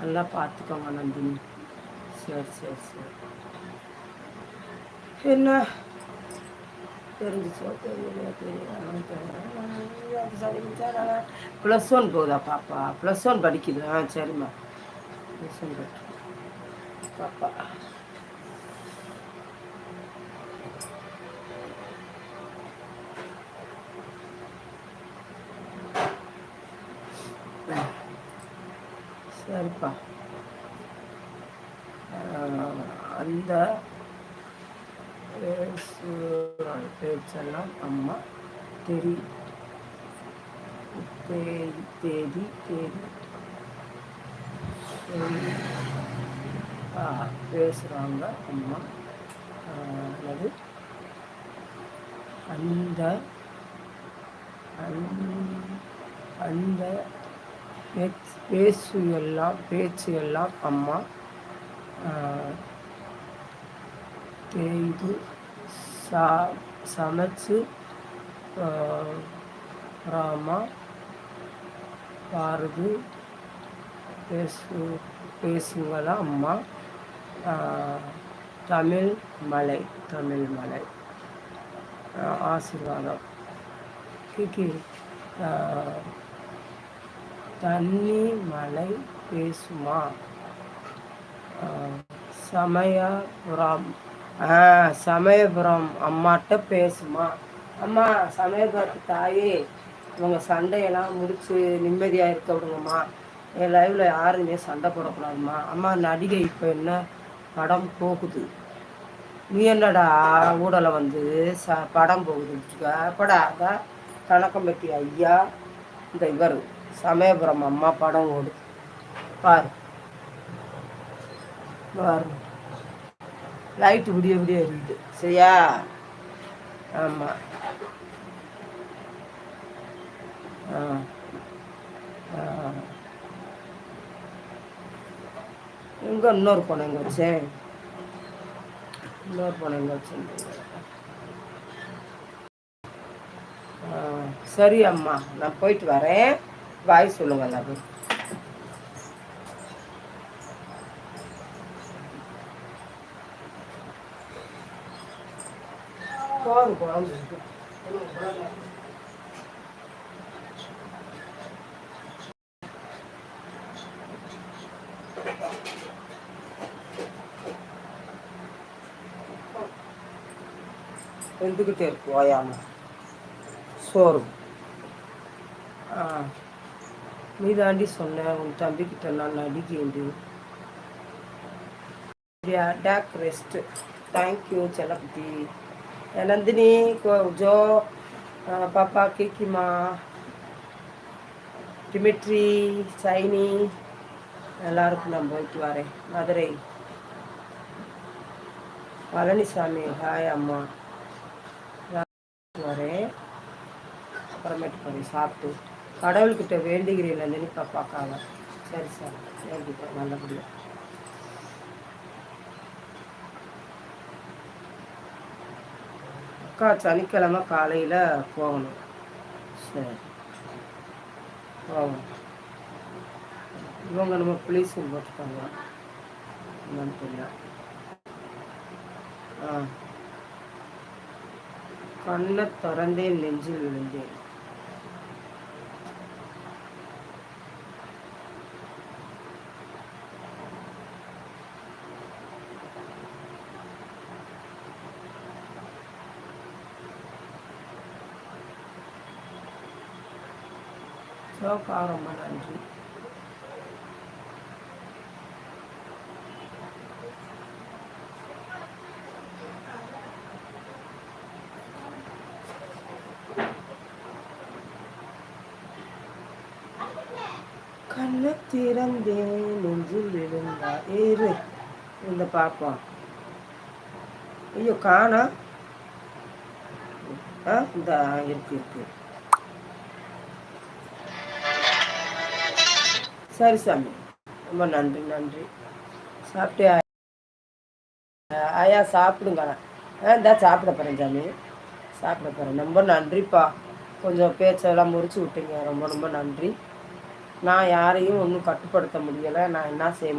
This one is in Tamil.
நல்லா பார்த்துக்கோங்க நந்தினி. சரி சரி சரி. என்ன? தெரிஞ்சிச்சோ? தெரியலையா? தெரியல. ப்ளஸ் ஒன் போகுதா பாப்பா? ப்ளஸ் ஒன் படிக்குது? ஆ சரிம்மா. ப்ளஸ் ஒன் படிக்குது. பாப்பா. சரிப்பா. அந்த பேச்செல்லாம் அம்மா தெரி தேதி தேதி தேதி. பேசுகிறாங்க அம்மா. அல்லது அந்த அந்த பேச்சு எல்லாம் பேச்சு எல்லாம் அம்மா தேய்து சா சமைச்சு ராமா பாரது பேசு பேசுங்களா அம்மா தமிழ் மலை தமிழ் மலை ஆசீர்வாதம். கிக்கி தண்ணி மலை பேசுமா சமயபுரம். சமயபுரம். அம்மாட்ட பேசுமா? அம்மா சமயபுரத்து தாயே இவங்க சண்டையெல்லாம் முடிச்சு நிம்மதியாக இருக்க விடுங்கம்மா. என் லைவில் யாருமே சண்டை போடக்கூடாதும்மா. அம்மா நடிகை இப்போ என்ன? படம் போகுது. நீ என்னடா ஊடலை வந்து? ச படம் போகுது படாத கணக்கம்பட்டி ஐயா இந்த இவர். சமயபுரம் அம்மா படம் ஓடு. பாரு. பாரு. லைட்டு விடிய விடிய இருக்குது சரியா? ஆமாம் ஆ. எங்கே இன்னொரு பணம் எங்கே வச்சேன் இன்னொரு பணம் எங்கே வச்சேன் சரி அம்மா நான் போயிட்டு வரேன். வாய் சொல்லுங்க எல்லாரும் போதும் குழம்பு வெந்துக்கிட்டே இருக்கு ஓயாம சோறு. ஆ. நீ தாண்டி சொன்னேன் உன் தம்பிக்கிட்ட நான் நடிக்கேண்டு டேக் ரெஸ்ட்டு தேங்க்யூ செல்லப்பட்டி நந்தினி ஜோ பாப்பா கேக்கிமா டிமிட்ரி சைனி எல்லாருக்கும் நான் போயிட்டு வரேன். மதுரை. பழனிசாமி ஹாய் அம்மா. வரேன். அப்புறமேட்டு போய் சாப்பிட்டு கடவுள்கிட்ட வேண்டிக்கிறேன் நந்தினி பாப்பாக்காக சரி சார். வேண்டிக்கிறேன் நல்லபடியாக அக்கா சனிக்கிழமை காலையில் போகணும். சரி. போகணும். இவங்க நம்ம புளிஸும் போட்டுருக்காங்க என்னன்னு தெரியல. ஆ. கண்ணை திறந்தேன் நெஞ்சில் விழுந்தேன். சோக்கா ரொம்ப நன்றி. கண்ணு திறந்தேன் நெஞ்சில் இருந்தா ஏறு. இந்த பார்ப்போம் ஐயோ காணா. ஆ இந்த இருக்கு இருக்கு. சரி சாமி. ரொம்ப நன்றி நன்றி. சாப்பிட்டு ஆயா சாப்பிடுங்க. ஆ இந்தா சாப்பிட போகிறேன் சாமி. சாப்பிட போகிறேன் ரொம்ப நன்றிப்பா. கொஞ்சம் பேச்செல்லாம் முறிச்சு விட்டீங்க. ரொம்ப ரொம்ப நன்றி. நான் யாரையும் ஒன்றும் கட்டுப்படுத்த முடியலை. நான் என்ன செய்ய